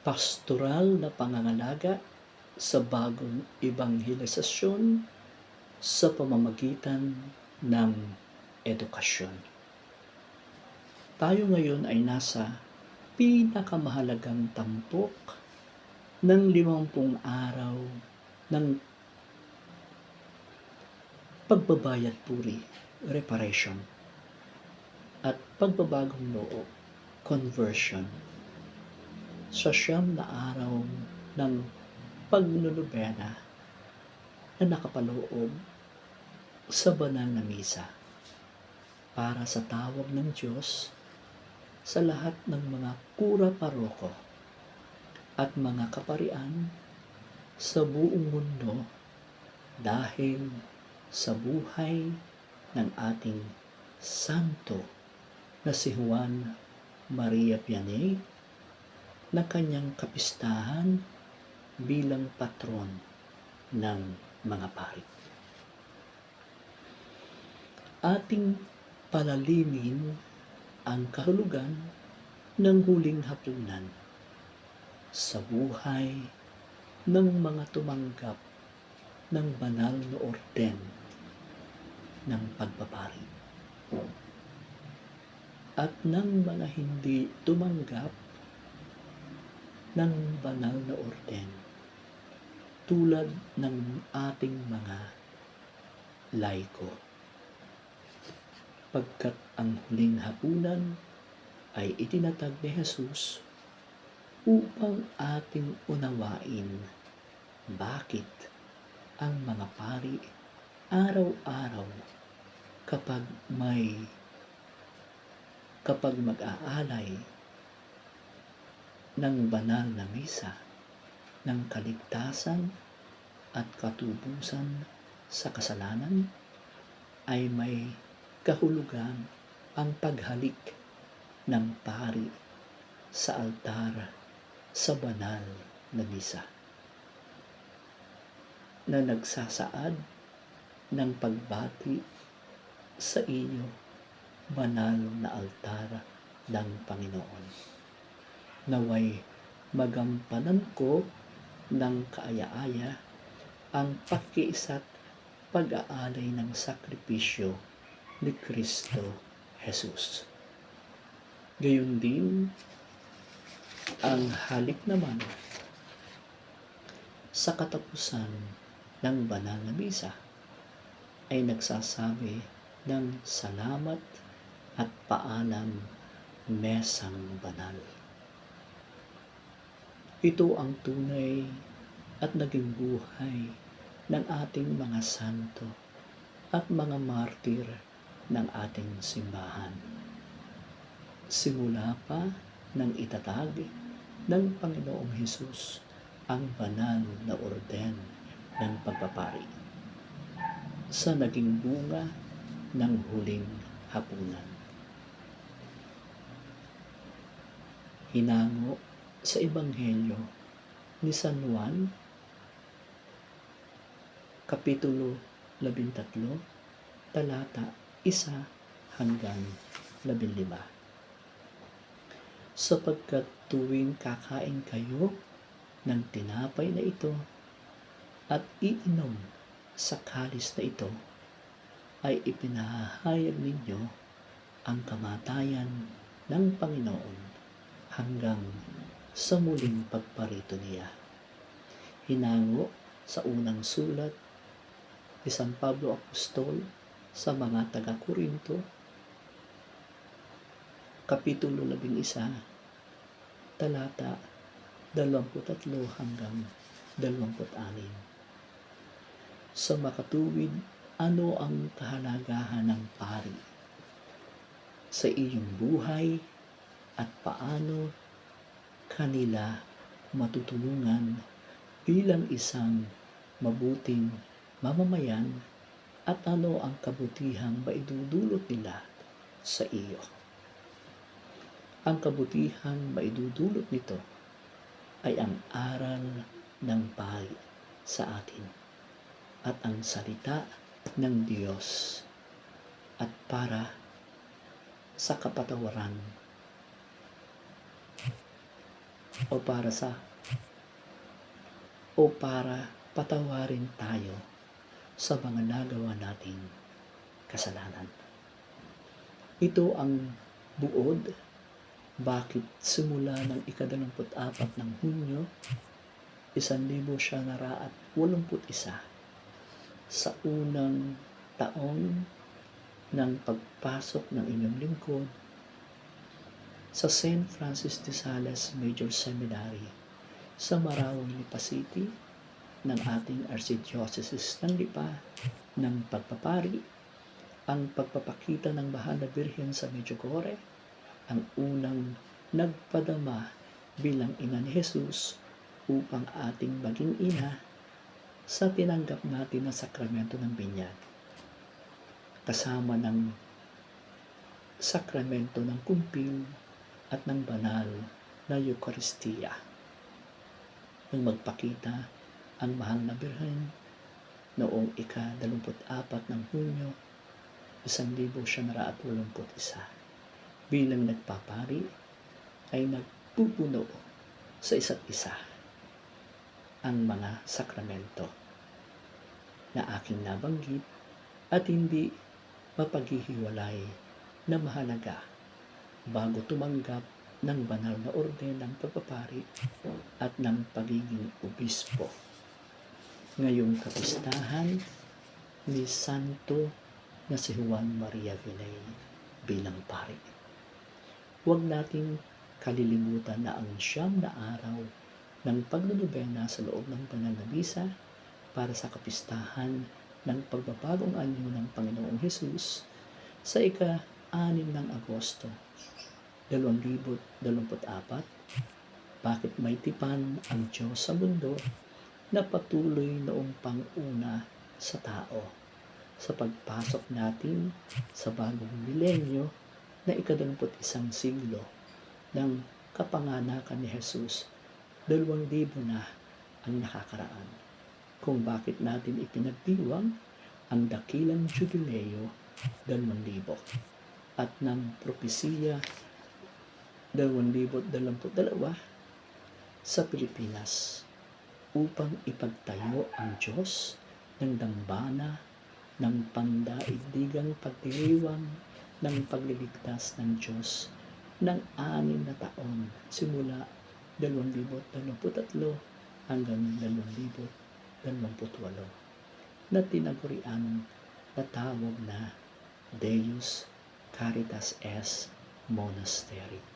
pastoral na pangangalaga sa bagong ebanghelisasyon sa pamamagitan ng edukasyon. Tayo ngayon ay nasa pinakamahalagang tampok ng limampung araw ng pagbabayad puri, reparation, at pagbabagong loob, conversion sa siyam na araw ng pagnunubena na nakapaloob sa banal na misa para sa tawag ng Diyos sa lahat ng mga kura paroko at mga kaparian sa buong mundo dahil sa buhay ng ating santo na si Juan Maria Vianney na kanyang kapistahan bilang patron ng mga pari. Ating palalimin ang kahulugan ng huling hapunan sa buhay ng mga tumanggap ng banal na orden ng pagbabari at ng mga hindi tumanggap ng banal na orden tulad ng ating mga laiko. Pagkat ang huling hapunan ay itinatag ni Jesus upang ating unawain bakit ang mga pari araw-araw kapag may kapag mag-aalay ng banal na misa ng kaligtasan at katubusan sa kasalanan ay may kahulugan ang paghalik ng pari sa altar sa banal na misa na nagsasaad ng pagbati sa iyo banal na altar ng Panginoon. Naway magampanan ko ng kaaya-aya ang pakiisa't pag-aalay ng sakripisyo ni Kristo Jesus. Gayon din, ang halik naman sa katapusan ng banal na misa ay nagsasabi ng salamat at paalam mesang banal. Ito ang tunay at naging buhay ng ating mga santo at mga martir ng ating simbahan. Simula pa nang itatag ng Panginoong Hesus ang banal na orden ng pagpapari sa naging bunga ng huling hapunan. Hinango sa Ebanghelyo ni San Juan, Kapitulo 13, talata 1 hanggang 15. Sapagkat tuwing kakain kayo ng tinapay na ito at iinom sa kalis na ito, ay ipinahayag ninyo ang kamatayan ng Panginoon hanggang sa muling pagparito niya. Hinango sa unang sulat ni San Pablo Apostol sa mga taga-Korinto, Kapitulo 11, talata 23 hanggang 26. Sa makatuwid, ano ang kahalagahan ng pari sa iyong buhay at paano kanila matutulungan bilang isang mabuting mamamayan at ano ang kabutihang maidudulot nila sa iyo. Ang kabutihang maidudulot nito ay ang aral ng pari sa atin at ang salita ng Diyos at para sa kapatawaran o para sa o para patawarin tayo sa mga nagawa nating kasalanan. Ito ang buod bakit simula ng ikadalamput apat ng Hunyo, isan libo siya nara at walumput isa sa unang taon ng pagpasok ng inyong lingkod sa St. Francis de Sales Major Seminary sa Marawi, Lipa City ng ating Archdiocese ng Lipa ng pagpapari ang pagpapakita ng Mahal na Birhen sa Medjugorje ang unang nagpadama bilang ina ni Jesus upang ating maging ina sa tinanggap natin na sakramento ng binyag kasama ng sakramento ng kumpil at ng banal na Eucharistia. Nang magpakita ang mahal na birhen noong ika-24 ng Hunyo, 1981 bilang nagpapari ay nagpupuno sa isa't isa ang mga sakramento na aking nabanggit at hindi mapaghihiwalay na mahalaga bago tumanggap ng banal na orden ng pagpapari at ng pagiging obispo. Ngayong kapistahan ni Santo na si Juan Maria Vinay bilang pari. Huwag nating kalilimutan na ang siyam na araw ng pagnunubena sa loob ng banal na misa para sa kapistahan ng pagbabagong anyo ng Panginoong Hesus sa ika-6 ng Agosto 2024. Bakit may tipan ang Diyos sa mundo na patuloy noong panguna sa tao sa pagpasok natin sa bagong milenyo na ikadamput isang siglo ng kapanganakan ni Jesus, dalawang libo na ang nakakaraan. Kung bakit natin ipinagdiwang ang dakilang jubileo dalawang libo at ng propesiya dalawang libo dalamput dalawa sa Pilipinas upang ipagtayo ang Diyos ng dambana ng pandaigdigang pagdiriwang ng pagliligtas ng Diyos ng anim na taon simula 2023 hanggang 2028 na tinagurian na tawag na Deus Caritas S Monastery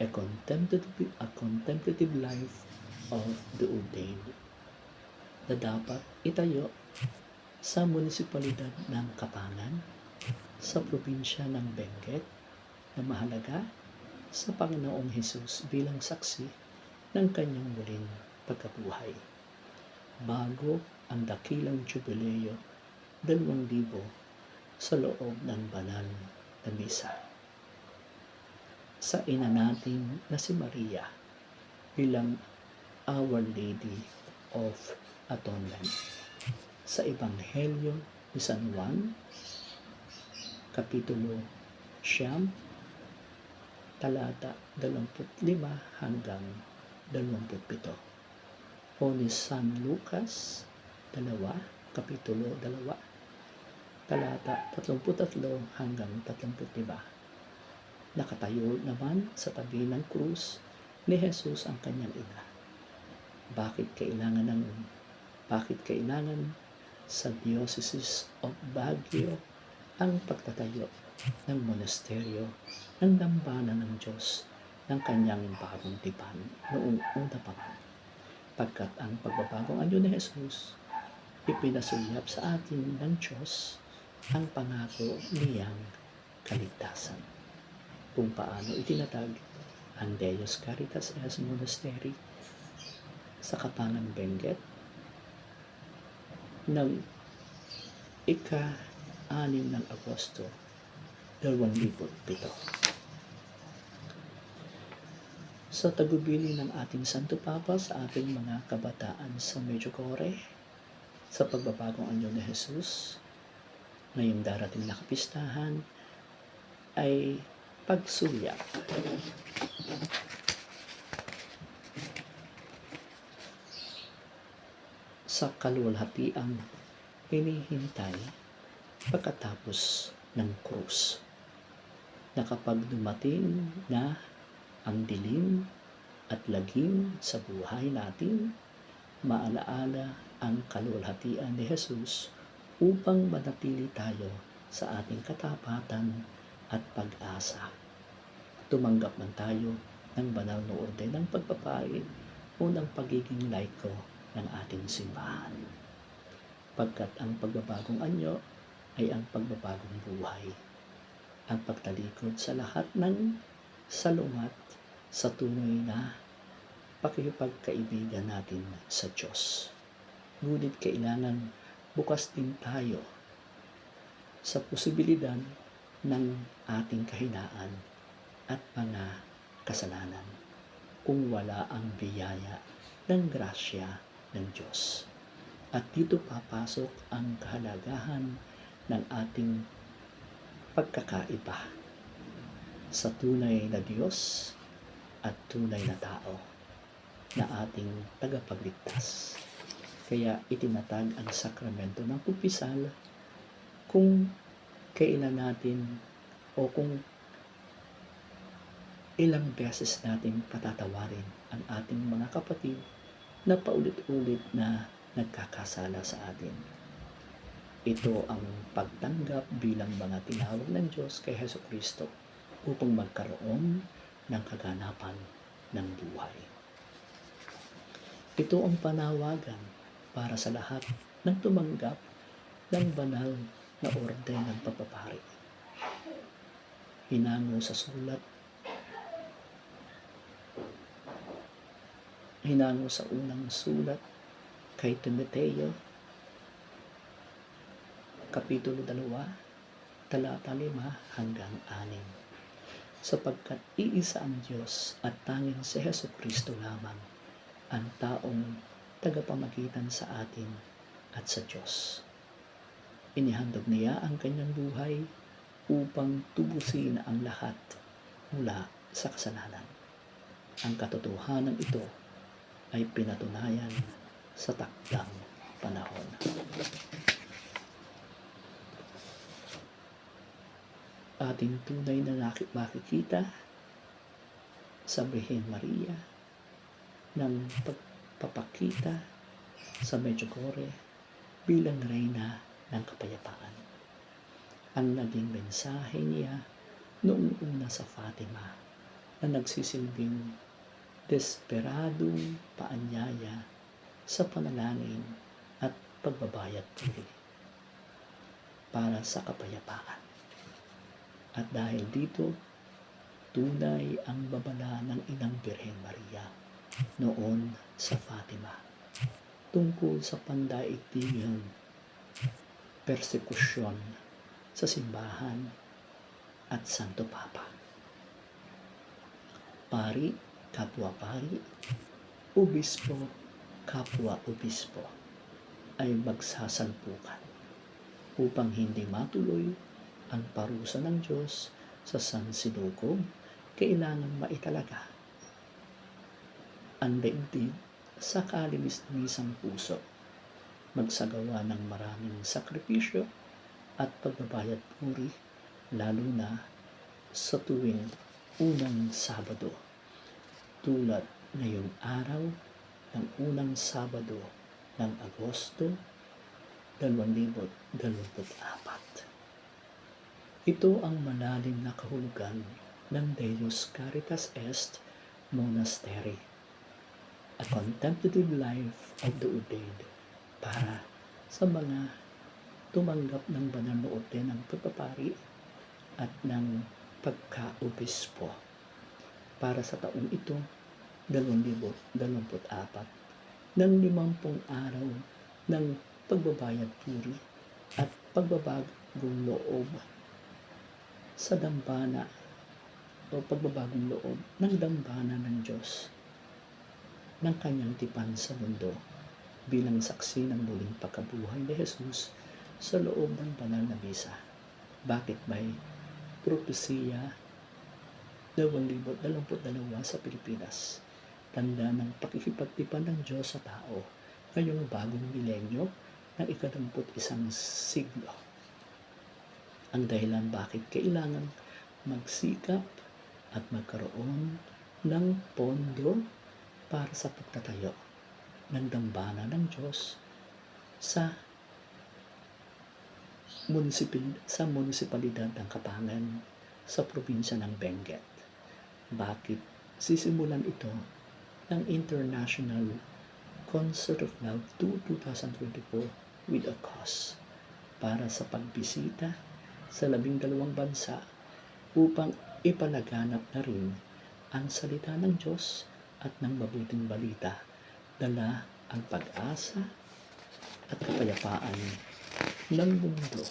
a contemplative, a contemplative life of the ordained na dapat itayo sa munisipalidad ng Kapangan sa probinsya ng Benguet na mahalaga sa Panginoong Hesus bilang saksi ng kanyang muling pagkabuhay. Bago ang dakilang jubileo, dalawang libo sa loob ng banal na misa. Sa ina natin na si Maria bilang Our Lady of Atonement. Sa Ebanghelyo ni San Juan, Kapitulo Siyam, talata 25 hanggang 27. O ni San Lucas, dalawa, Kapitulo 2, talata 33 hanggang 35. Nakatayo naman sa tabi ng krus ni Jesus ang kanyang ina. Bakit kailangan ng bakit kailangan sa Diocese of Baguio ang pagtatayo ng monasteryo ng dambana ng Diyos ng kanyang bagong tipan noong una pa man. Pagkat ang pagbabagong anyo ni Jesus, ipinasulyap sa atin ng Diyos ang pangako niyang kaligtasan. Kung paano itinatag ang Deus Caritas as Monastery sa Kapangan Benguet ng ika 6 ng Agosto 2007. Sa tagubili ng ating Santo Papa sa ating mga kabataan sa Medjugorje, sa pagbabagong anyo ni Jesus, ngayong darating na kapistahan, ay pagsuya. Sa kalulhati ang hinihintay pagkatapos ng krus. Na na ang dilim at lagim sa buhay natin, maalaala ang kalulhatian ni Jesus upang manatili tayo sa ating katapatan at pag-asa. Tumanggap man tayo ng banal na orden ng pagpapalit o ng pagiging laiko ng ating simbahan. Pagkat ang pagbabagong anyo ay ang pagbabagong buhay. Ang pagtalikod sa lahat ng salungat sa tunay na pakikipagkaibigan natin sa Diyos. Ngunit kailangan bukas din tayo sa posibilidad ng ating kahinaan at mga kasalanan kung wala ang biyaya ng grasya ng Diyos. At dito papasok ang kahalagahan ng ating pagkakaiba sa tunay na Diyos at tunay na tao na ating tagapagligtas. Kaya itinatag ang sakramento ng kumpisal kung kailan natin o kung ilang beses natin patatawarin ang ating mga kapatid na paulit-ulit na nagkakasala sa atin. Ito ang pagtanggap bilang mga tinawag ng Diyos kay Heso Kristo upang magkaroon ng kaganapan ng buhay. Ito ang panawagan para sa lahat ng tumanggap ng banal na orden ng pagpapari. Hinango sa sulat hinango sa unang sulat kay Timoteo, Kapitulo 2, talata 5 hanggang 6. Sapagkat iisa ang Diyos at tanging si Heso Kristo lamang ang taong tagapamagitan sa atin at sa Diyos. Inihandog niya ang kanyang buhay upang tubusin ang lahat mula sa kasalanan. Ang katotohanan ito ay pinatunayan sa takdang panahon. Ating tunay na makikita sa Birhen Maria ng pagpapakita sa Medjugorje bilang reyna ng kapayapaan. Ang naging mensahe niya noong una sa Fatima na nagsisilbing desperadong paanyaya sa panalangin at pagbabayad puri para sa kapayapaan. At dahil dito, tunay ang babala ng Inang Birhen Maria noon sa Fatima tungkol sa pandaigdigang persekusyon sa simbahan at Santo Papa. Pari, kapwa pari, obispo, kapwa obispo ay magsasalpukan upang hindi matuloy ang parusa ng Diyos sa San Sinukob, kailangan maitalaga ang daigdig sa kalinis-nisang puso, magsagawa ng maraming sakripisyo at pagbabayad puri, lalo na sa tuwing unang Sabado, tulad ngayong araw ng unang Sabado ng Agosto 2024. Ito ang malalim na kahulugan ng Deus Caritas Est Monastery, a contemplative life of the ordained para sa mga tumanggap ng banal na orden ng pagpapari at ng pagka-obispo para sa taong ito 2024 ng limampung araw ng pagbabayad puri at pagbabagong loob sa dambana o pagbabagong loob ng dambana ng Diyos ng kanyang tipan sa mundo bilang saksi ng muling pagkabuhay ni Jesus sa loob ng banal na misa. Bakit may propesiya 2022 sa Pilipinas? Tanda ng pakikipagtipan ng Diyos sa tao ngayong bagong milenyo ng ikadamput isang siglo. Ang dahilan bakit kailangan magsikap at magkaroon ng pondo para sa pagtatayo ng dambana ng Diyos sa munisipal sa munisipalidad ng Kapangan sa probinsya ng Benguet. Bakit sisimulan ito ng International Concert of Love 2 2024 with a cause para sa pagbisita sa labing dalawang bansa upang ipalaganap na rin ang salita ng Diyos at ng mabuting balita dala ang pag-asa at kapayapaan ng mundo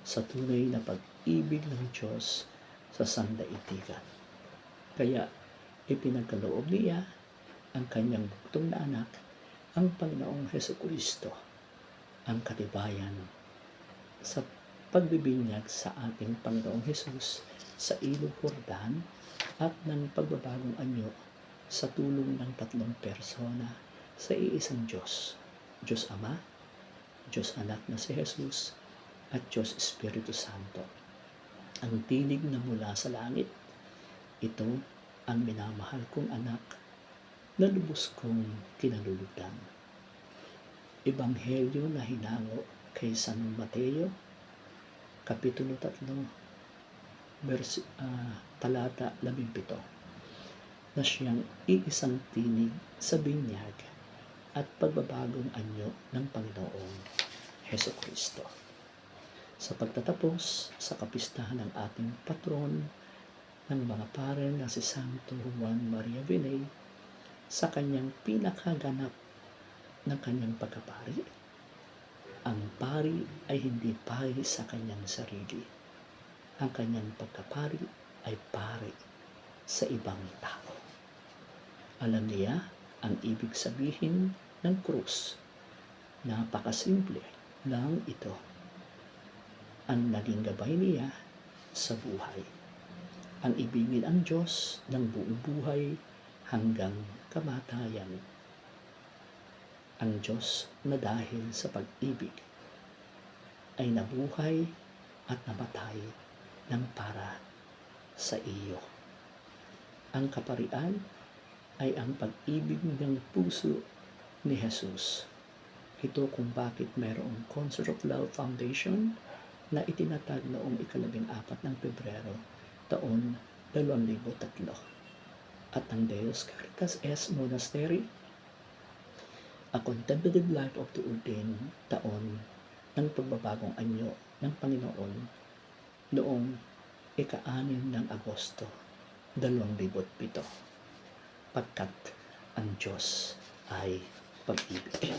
sa tunay na pag-ibig ng Diyos sa sandaigdigan. Kaya ipinagkaloob niya ang kanyang buktong na anak, ang Panginoong Heso Kristo, ang katibayan sa pagbibinyag sa ating Panginoong Hesus sa ilog Jordan at ng pagbabagong anyo sa tulong ng tatlong persona sa iisang Diyos. Diyos Ama, Diyos Anak na si Jesus, at Diyos Espiritu Santo. Ang tinig na mula sa langit, ito ang minamahal kong anak na lubos kong kinalulugdan. Ebanghelyo na hinango kay San Mateo, Kapitulo 3, verse, uh, talata 17, na siyang iisang tinig sa binyag at pagbabagong anyo ng Panginoong Heso Kristo. Sa pagtatapos sa kapistahan ng ating patron ng mga pare na si Santo Juan Maria Vinay sa kanyang pinakaganap ng kanyang pagkapari, ang pari ay hindi pari sa kanyang sarili. Ang kanyang pagkapari ay pari sa ibang tao. Alam niya ang ibig sabihin ng krus. Napakasimple lang ito. Ang naging gabay niya sa buhay. Ang ibigin ang Diyos ng buong buhay hanggang kamatayan. Ang Diyos na dahil sa pag-ibig ay nabuhay at namatay ng para sa iyo. Ang kaparian ay ang pag-ibig ng puso ni Jesus. Ito kung bakit mayroong Concert of Love Foundation na itinatag noong ikalabing apat ng Pebrero taon 2003 at ang Deus Caritas S Monastery A Contemplative Life of the Ordained taon ng pagbabagong anyo ng Panginoon noong ika-anim ng Agosto 2007 pagkat ang Diyos ay pag-ibig.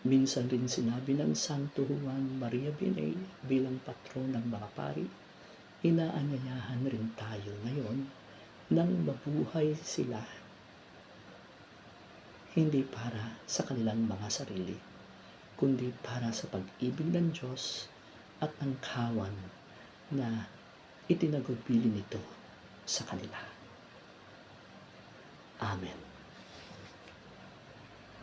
Minsan rin sinabi ng Santo Juan Maria Binay bilang patron ng mga pari, inaanyayahan rin tayo ngayon nang mabuhay sila hindi para sa kanilang mga sarili, kundi para sa pag-ibig ng Diyos at ang kawan na itinagubili nito sa kanila. Amen.